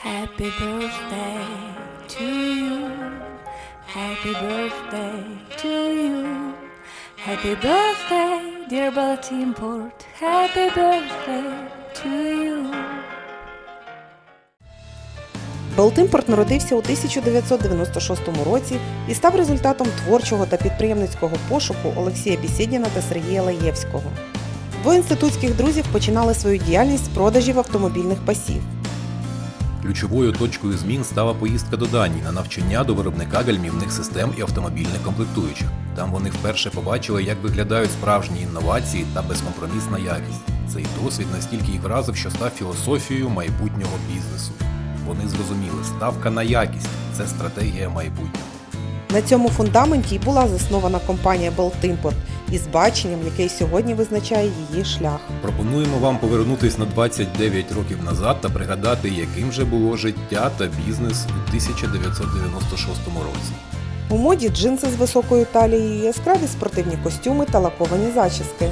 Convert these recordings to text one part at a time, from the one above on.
Happy birthday to you. Happy birthday to you. Happy birthday, dear Baltimport. Happy birthday to you. Белтимпорт народився у 1996 році і став результатом творчого та підприємницького пошуку Олексія Бісєдіна та Сергія Лаєвського. Двоє інститутських друзів починали свою діяльність з продажів автомобільних пасів. Ключовою точкою змін стала поїздка до Данії на навчання до виробника гальмівних систем і автомобільних комплектуючих. Там вони вперше побачили, як виглядають справжні інновації та безкомпромісна якість. Цей досвід настільки їх вразив, що став філософією майбутнього бізнесу. Вони зрозуміли, ставка на якість це стратегія майбутнього. На цьому фундаменті й була заснована компанія Белтимпорт із баченням, яке сьогодні визначає її шлях. Пропонуємо вам повернутись на 29 років назад та пригадати, яким же було життя та бізнес у 1996 році. У моді джинси з високою талією, яскраві спортивні костюми та лаковані зачіски.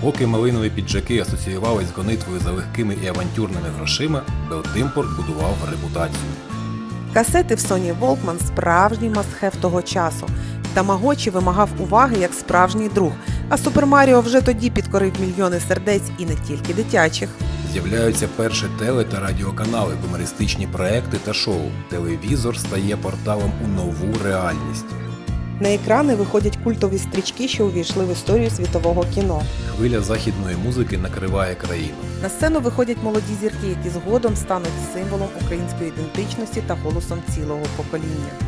Поки малинові піджаки асоціювались з гонитвою за легкими і авантюрними грошима, Белтимпорт будував репутацію. Касети в Sony Walkman – справжній мастхев того часу. Тамагочі вимагав уваги як справжній друг, а Супер Маріо вже тоді підкорив мільйони сердець і не тільки дитячих. З'являються перші теле та радіоканали, гумористичні проекти та шоу. Телевізор стає порталом у нову реальність. На екрани виходять культові стрічки, що увійшли в історію світового кіно. Хвиля західної музики накриває країну. На сцену виходять молоді зірки, які згодом стануть символом української ідентичності та голосом цілого покоління.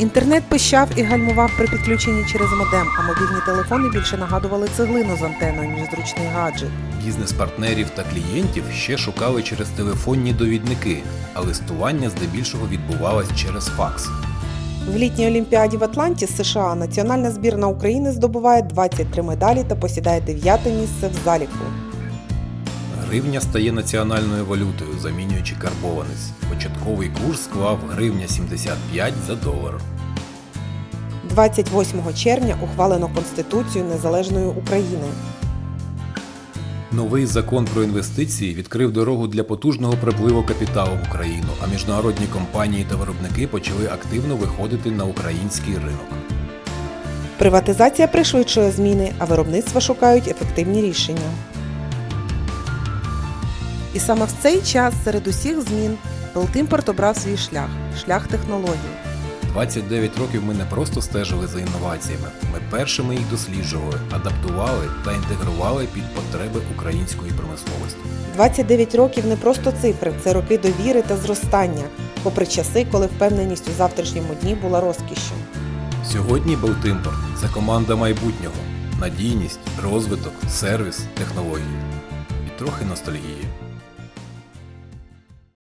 Інтернет пищав і гальмував при підключенні через модем, а мобільні телефони більше нагадували цеглину з антеною, ніж зручний гаджет. Бізнес-партнерів та клієнтів ще шукали через телефонні довідники, а листування здебільшого відбувалось через факс. В літній олімпіаді в Атланті США національна збірна України здобуває 23 медалі та посідає 9 місце в заліку. Гривня стає національною валютою, замінюючи карбованець. Початковий курс склав гривня 75 за долар. 28 червня ухвалено Конституцію Незалежної України. Новий закон про інвестиції відкрив дорогу для потужного припливу капіталу в Україну, а міжнародні компанії та виробники почали активно виходити на український ринок. Приватизація пришвидшує зміни, а виробництва шукають ефективні рішення. І саме в цей час серед усіх змін Белтимпорт обрав свій шлях шлях технологій. 29 років ми не просто стежили за інноваціями, ми першими їх досліджували, адаптували та інтегрували під потреби української промисловості. 29 років не просто цифри, це роки довіри та зростання, попри часи, коли впевненість у завтрашньому дні була розкішшю. Сьогодні Белтимпорт це команда майбутнього, надійність, розвиток, сервіс, технології і трохи ностальгії.